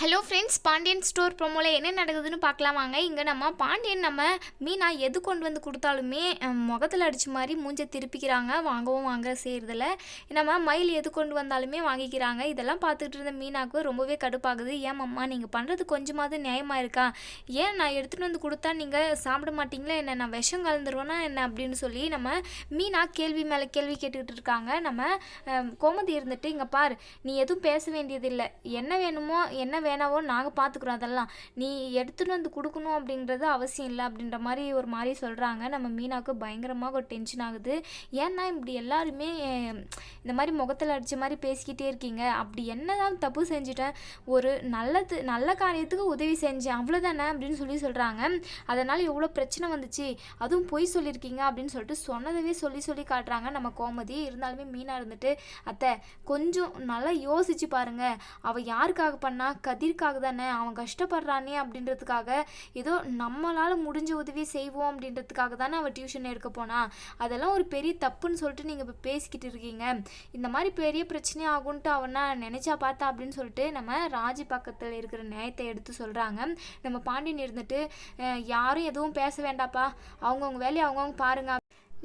Hello friends Pandian store ப்ரோமோவில் என்ன நடக்குதுன்னு பார்க்கலாம் வாங்க. இங்கே நம்ம பாண்டியன் நம்ம மீனா எது கொண்டு வந்து கொடுத்தாலுமே முகத்தில் அடித்த மாதிரி மூஞ்ச திருப்பிக்கிறாங்க. வாங்கவும் வாங்க செய்கிறதில்ல நம்ம மயில் எது கொண்டு வந்தாலுமே வாங்கிக்கிறாங்க. இதெல்லாம் பார்த்துட்டு இருந்த மீனாவுக்கு ரொம்பவே கடுப்பாகுது. ஏன் அம்மா நீங்கள் பண்ணுறது கொஞ்சமாவது நியாயமாக இருக்கா? ஏன் நான் எடுத்துகிட்டு வந்து கொடுத்தா நீங்கள் சாப்பிட மாட்டிங்களா? என்ன நான் விஷம் கலந்துருவோன்னா என்ன? அப்படின்னு சொல்லி நம்ம மீனா கேள்வி மேலே கேள்வி கேட்டுக்கிட்டு இருக்காங்க. நம்ம கோமதி இருந்துட்டு இங்கே பார் நீ எதுவும் பேச வேண்டியதில்லை. என்ன வேணுமோ என்ன வேணாவோ நாங்கள் பார்த்துக்குறோம் அதெல்லாம். நீ எடுத்துகிட்டு வந்து கொடுக்கணும் அப்படின்றது அவசியம் இல்லை அப்படின்ற மாதிரி ஒரு மாதிரி சொல்கிறாங்க நம்ம மீனாவுக்கு பயங்கரமாக ஒரு டென்ஷன் ஆகுது. ஏன்னா இப்படி எல்லாருமே இந்த மாதிரி முகத்தில் அடித்த மாதிரி பேசிக்கிட்டே இருக்கீங்க. அப்படி என்ன தான் தப்பு செஞ்சுட்டேன். ஒரு நல்லது நல்ல காரியத்துக்கு உதவி செஞ்சேன். அவ்வளோதானே அப்படின்னு சொல்லி சொல்கிறாங்க அதனால் எவ்வளோ பிரச்சனை வந்துச்சு. அதுவும் பொய் சொல்லியிருக்கீங்க அப்படின்னு சொல்லிட்டு சொன்னதவே சொல்லி சொல்லி காட்டுறாங்க. நம்ம கோமதி. இருந்தாலுமே மீனாக இருந்துட்டு அத்தை கொஞ்சம் நல்லா யோசிச்சு பாருங்க. அவள் யாருக்காக பண்ணா? கதிர்க்காக தானே? அவன் கஷ்டப்படுறானே அப்படின்றதுக்காக ஏதோ நம்மளால் முடிஞ்ச உதவி செய்வோம் அப்படின்றதுக்காக தானே அவள் டியூஷன் எடுக்க போனா? அதெல்லாம் ஒரு பெரிய தப்புன்னு சொல்லிட்டு நீங்கள் இப்போ பேசிக்கிட்டு இருக்கீங்க. இந்த மாதிரி பெரிய பிரச்சனை ஆகும்ன்ட்டு அவனா நினச்சா பார்த்தா அப்படின்னு சொல்லிட்டு நம்ம ராஜி பக்கத்தில் இருக்கிற நியாயத்தை எடுத்து சொல்கிறாங்க நம்ம பாண்டியன் இருந்துட்டு யாரும் எதுவும் பேச வேண்டாப்பா. அவங்கவுங்க வேலையை அவங்கவுங்க பாருங்க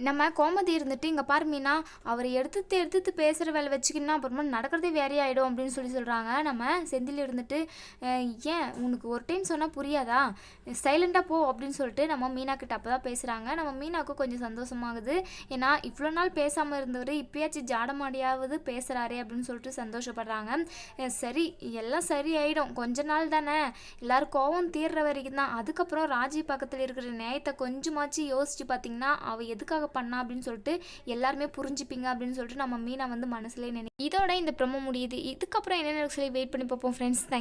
நம்ம கோமதி இருந்துட்டு இங்கே பாரு மீனா அவரை எடுத்துட்டு எடுத்துட்டு பேசுகிற வேலை வச்சுக்கின்னா அப்புறமா நடக்கிறதே வேறே ஆகிடும் அப்படின்னு சொல்லி சொல்கிறாங்க நம்ம செந்தில் இருந்துட்டு ஏன் உனக்கு ஒரு டைம் சொன்னால் புரியாதா? சைலண்டாக போ அப்படின்னு சொல்லிட்டு நம்ம மீனா கிட்ட அப்போ தான் பேசுகிறாங்க நம்ம மீனாவுக்கு கொஞ்சம் சந்தோஷமாகுது. ஏன்னா இவ்வளோ நாள் பேசாமல் இருந்தவர் இப்பயாச்சும் ஜாடமாடியாவது பேசுகிறாரே அப்படின்னு சொல்லிட்டு சந்தோஷப்படுறாங்க. சரி எல்லாம் சரி ஆகிடும் கொஞ்ச நாள் தானே. எல்லோரும் கோவம் தீர்ற வரைக்கும் தான் அதுக்கப்புறம் ராஜி பக்கத்தில் இருக்கிற நியாயத்தை கொஞ்சமாச்சு யோசிச்சு பார்த்தீங்கன்னா அவள் எதுக்காக பண்ணா அப்படின்னு சொல்லிட்டு எல்லாருமே புரிஞ்சுப்பீங்க அப்படின்னு சொல்லிட்டு நம்ம மீனா வந்து மனசுலேயே நினை இதோட இந்த ப்ரொமோ முடியுது. இதுக்கப்புறம் என்னென்ன சொல்லி வெயிட் பண்ணி பார்ப்போம் ஃப்ரெண்ட்ஸ் தேங்க்